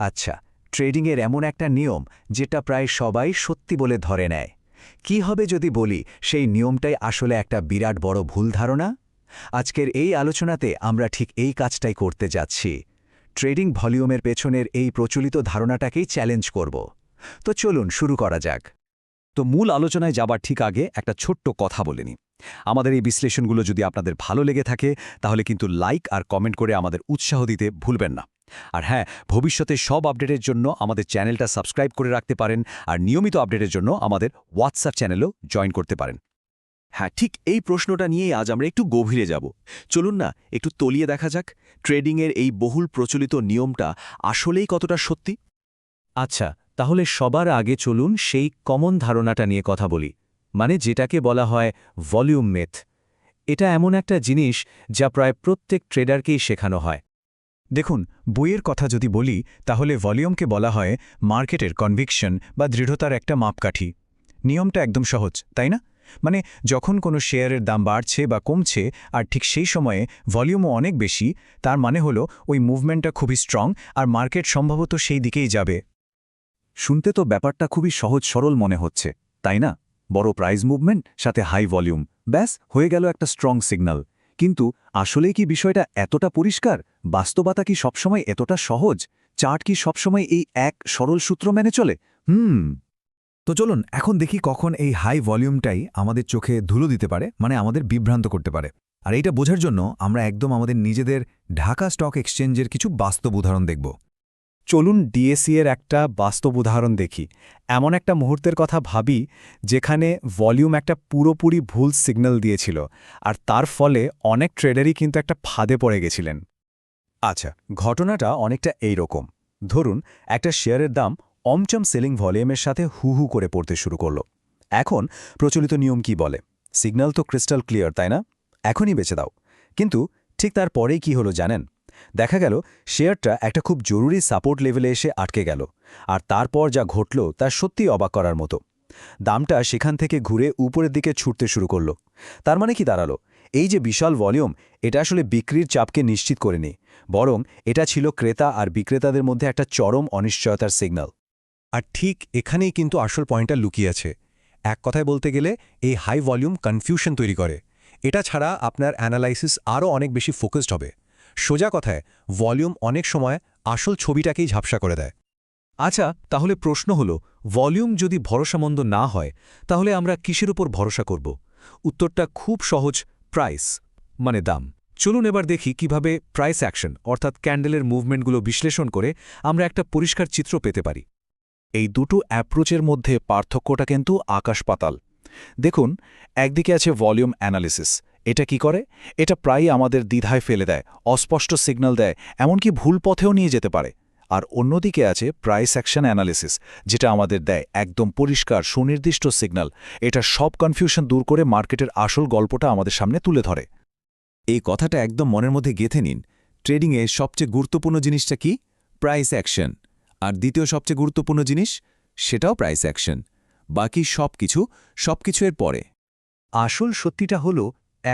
আচ্ছা ট্রেডিংয়ের এমন একটা নিয়ম যেটা প্রায় সবাই সত্যি বলে ধরে নেয়। কি হবে যদি বলি, সেই নিয়মটাই আসলে একটা বিরাট বড় ভুল ধারণা? আজকের এই আলোচনাতে আমরা ঠিক এই কাজটাই করতে যাচ্ছি। ট্রেডিং ভলিউমের পেছনের এই প্রচলিত ধারণাটাকেই চ্যালেঞ্জ করব। তো চলুন শুরু করা যাক। তো মূল আলোচনায় যাবার ঠিক আগে একটা ছোট্ট কথা বলে নিই। আমাদের এই বিশ্লেষণগুলো যদি আপনাদের ভালো লেগে থাকে, তাহলে কিন্তু লাইক আর কমেন্ট করে আমাদের উৎসাহ দিতে ভুলবেন না। আর হ্যাঁ ভবিষ্যতে সব আপডেটের জন্য আমাদের চ্যানেলটা সাবস্ক্রাইব করে রাখতে পারেন আর নিয়মিত আপডেটের জন্য আমাদের হোয়াটসঅ্যাপ চ্যানেলও জয়েন করতে পারেন। হ্যাঁ ঠিক এই প্রশ্নটা নিয়েই আজ আমরা একটু গভীরে যাব। চলুন না, একটু তলিয়ে দেখা যাক, ট্রেডিংয়ের এই বহুল প্রচলিত নিয়মটা আসলেই কতটা সত্যি? আচ্ছা তাহলে সবার আগে চলুন সেই কমন ধারণাটা নিয়ে কথা বলি মানে যেটাকে বলা হয় ভলিউম মেথ। এটা এমন একটা জিনিস যা প্রায় প্রত্যেক ট্রেডারকেই শেখানো হয়। দেখুন, বইয়ের কথা যদি বলি, তাহলে ভলিউমকে বলা হয় মার্কেটের কনভিকশন বা দৃঢ়তার একটা মাপকাঠি। নিয়মটা একদম সহজ, তাই না? মানে যখন কোনো শেয়ারের দাম বাড়ছে বা কমছে, আর ঠিক সেই সময়ে ভলিউমও অনেক বেশি, তার মানে হলো ওই মুভমেন্টটা খুবই স্ট্রং, আর মার্কেট সম্ভবত সেই দিকেই যাবে। শুনতে তো ব্যাপারটা খুবই সহজ সরল মনে হচ্ছে, তাই না? বড় প্রাইজ মুভমেন্ট সাথে হাই ভলিউম ব্যাস, হয়ে গেল একটা স্ট্রং সিগন্যাল কিন্তু আসলে কি বিষয়টা এতটা পরিষ্কার? বাস্তবতা কি সবসময় এতটা সহজ? চার্ট কি সবসময় এই এক সরল সূত্র মেনে চলে? হুম। তো চলুন, এখন দেখি কখন এই হাই ভলিউমটাই আমাদের চোখে ধুলো দিতে পারে মানে আমাদের বিভ্রান্ত করতে পারে। আর এইটা বোঝার জন্য আমরা একদম আমাদের নিজেদের ঢাকা স্টক এক্সচেঞ্জের কিছু বাস্তব উদাহরণ দেখব। চলুন ডিএসি এর একটা বাস্তব উদাহরণ দেখি। এমন একটা মুহূর্তের কথা ভাবি, যেখানে ভলিউম একটা পুরোপুরি ভুল সিগন্যাল দিয়েছিল, আর তার ফলে অনেক ট্রেডারই কিন্তু একটা ফাঁদে পড়ে গেছিলেন। আচ্ছা ঘটনাটা অনেকটা এই রকম ধরুন, একটা শেয়ারের দাম অমচম সেলিং ভলিউমের সাথে হু হু করে পড়তে শুরু করল। এখন প্রচলিত নিয়ম কি বলে? সিগন্যাল তো ক্রিস্টাল ক্লিয়ার, তাই না? এখনই বেঁচে দাও। কিন্তু ঠিক তারপরেই কি হলো জানেন? দেখা গেল, শেয়ারটা একটা খুব জরুরি সাপোর্ট লেভেলে এসে আটকে গেল, আর তারপর যা ঘটল তা সত্যি অবাক করার মতো। দামটা সেখান থেকে ঘুরে উপরের দিকে ছুটতে শুরু করল। তার মানে কি দাঁড়াল? এই যে বিশাল ভলিউম, এটা আসলে বিক্রির চাপকে নিশ্চিত করেনি, বরং এটা ছিল ক্রেতা আর বিক্রেতাদের মধ্যে একটা চরম অনিশ্চয়তার সিগন্যাল। আর ঠিক এখানেই কিন্তু আসল পয়েন্টটা লুকিয়ে আছে। এক কথায় বলতে গেলে, এই হাই ভলিউম কনফিউশন তৈরি করে। এটা ছাড়া আপনার অ্যানালাইসিস আরও অনেক বেশি ফোকাসড হবে। সোজা কথায়, ভলিউম অনেক সময় আসল ছবিটাকেই ঝাপসা করে দেয়। আচ্ছা তাহলে প্রশ্ন হল, ভলিউম যদি ভরসামন্দ না হয়, তাহলে আমরা কিসের উপর ভরসা করব? উত্তরটা খুব সহজ প্রাইস মানে দাম। চলুন এবার দেখি কীভাবে প্রাইস অ্যাকশন অর্থাৎ ক্যান্ডেলের মুভমেন্টগুলো বিশ্লেষণ করে আমরা একটা পরিষ্কার চিত্র পেতে পারি। এই দুটো অ্যাপ্রোচের মধ্যে পার্থক্যটা কিন্তু আকাশ পাতাল। দেখুন, একদিকে আছে ভলিউম অ্যানালিসিস এটা কি করে? এটা প্রায়ই আমাদের দ্বিধায় ফেলে দেয়, অস্পষ্ট সিগন্যাল দেয়, এমনকি ভুল পথেও নিয়ে যেতে পারে। আর অন্যদিকে আছে প্রাইস অ্যাকশন অ্যানালিসিস, যেটা আমাদের দেয় একদম পরিষ্কার, সুনির্দিষ্ট সিগন্যাল। এটা সব কনফিউশন দূর করে মার্কেটের আসল গল্পটা আমাদের সামনে তুলে ধরে। এই কথাটা একদম মনের মধ্যে গেথে নিন। ট্রেডিংয়ে সবচেয়ে গুরুত্বপূর্ণ জিনিসটা কি? Price action. আর দ্বিতীয় সবচেয়ে গুরুত্বপূর্ণ জিনিস? সেটাও প্রাইস অ্যাকশন। বাকি সব কিছু সব কিছু এর পরে। আসল সত্যিটা হল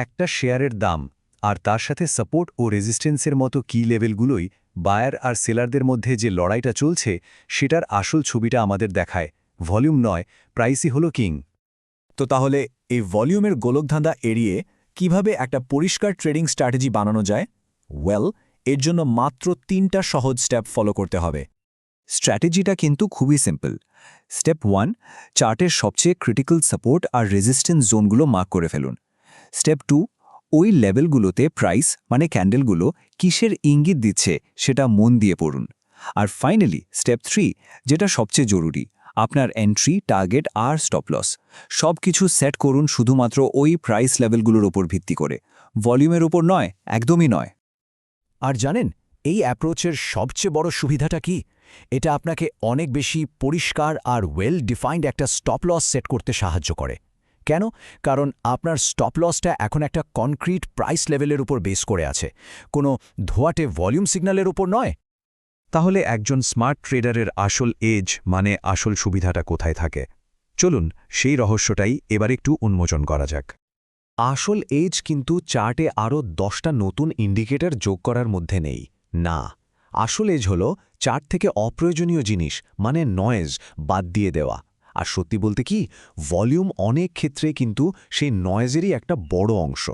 একটা শেয়ারের দাম, আর তার সাথে সাপোর্ট ও রেজিস্ট্যান্সের মতো কি লেভেলগুলোই বায়ার আর সেলারদের মধ্যে যে লড়াইটা চলছে, সেটার আসল ছবিটা আমাদের দেখায়। ভলিউম নয়, প্রাইসই হল কিং। তো তাহলে এই ভলিউমের গোলকধাঁধা এড়িয়ে কীভাবে একটা পরিষ্কার ট্রেডিং স্ট্র্যাটেজি বানানো যায়? ওয়েল, এর জন্য মাত্র তিনটা সহজ স্টেপ ফলো করতে হবে। স্ট্র্যাটেজিটা কিন্তু খুবই সিম্পল। স্টেপ ওয়ান, চার্টের সবচেয়ে ক্রিটিক্যাল সাপোর্ট আর রেজিস্ট্যান্স জোনগুলো মার্ক করে ফেলুন। স্টেপ টু ওই লেভেলগুলোতে প্রাইস মানে ক্যান্ডেলগুলো কিসের ইঙ্গিত দিচ্ছে সেটা মন দিয়ে পড়ুন। আর ফাইনালি স্টেপ থ্রি যেটা সবচেয়ে জরুরি, আপনার এন্ট্রি টার্গেট আর স্টপ লস সব কিছু সেট করুন শুধুমাত্র ওই প্রাইস লেভেলগুলোর ওপর ভিত্তি করে। ভলিউমের ওপর নয়, একদমই নয়। আর জানেন, এই অ্যাপ্রোচের সবচেয়ে বড় সুবিধাটা কি? এটা আপনাকে অনেক বেশি পরিষ্কার আর ওয়েল ডিফাইন্ড একটা স্টপ লস সেট করতে সাহায্য করে। কেন? কারণ আপনার স্টপ লসটা এখন একটা কনক্রিট প্রাইস লেভেলের উপর বেস করে আছে। কোনো ধোয়াটে ভলিউম সিগন্যালের উপর নয়। তাহলে একজন স্মার্ট ট্রেডারের আসল এজ মানে আসল সুবিধাটা কোথায় থাকে? চলুন সেই রহস্যটাই এবার একটু উন্মোচন করা যাক। আসল এজ কিন্তু চার্টে আরও দশটা নতুন ইন্ডিকেটর যোগ করার মধ্যে নেই। না, আসল এজ হল চার্ট থেকে অপ্রয়োজনীয় জিনিস মানে নয়েজ বাদ দিয়ে দেওয়া। আর সত্যি বলতে কি, ভলিউম অনেক ক্ষেত্রে কিন্তু সেই নয়েজেরই একটা বড় অংশ।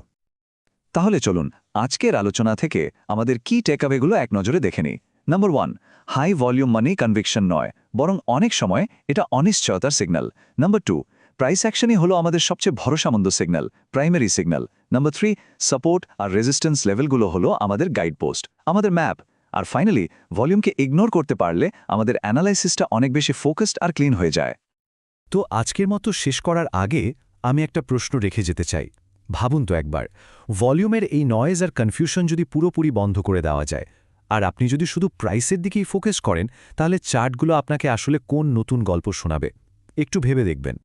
তাহলে চলুন, আজকের আলোচনা থেকে আমাদের কি টেকঅ্যাওয়েগুলো এক নজরে দেখে নিই। নম্বর ওয়ান হাই ভলিউম মানি কনভিকশন নয়, বরং অনেক সময় এটা অনিশ্চয়তার সিগন্যাল নম্বর টু প্রাইস অ্যাকশনই হলো আমাদের সবচেয়ে ভরসামন্দ signal primary signal number three support আর রেজিস্ট্যান্স লেভেলগুলো হলো আমাদের গাইড পোস্ট আমাদের ম্যাপ আর ফাইনালি ভলিউমকে ইগনোর করতে পারলে আমাদের অ্যানালাইসিসটা অনেক বেশি ফোকাসড আর ক্লিন হয়ে যায়। তো আজকের মতো শেষ করার আগে আমি একটা প্রশ্ন রেখে যেতে চাই। ভাবুন তো একবার। ভলিউমের এই নয়েজ আর কনফিউশন যদি পুরোপুরি বন্ধ করে দেওয়া যায়, আর আপনি যদি শুধু প্রাইসের দিকেই ফোকাস করেন, তাহলে চার্টগুলো আপনাকে আসলে কোন নতুন গল্প শোনাবে? একটু ভেবে দেখবেন।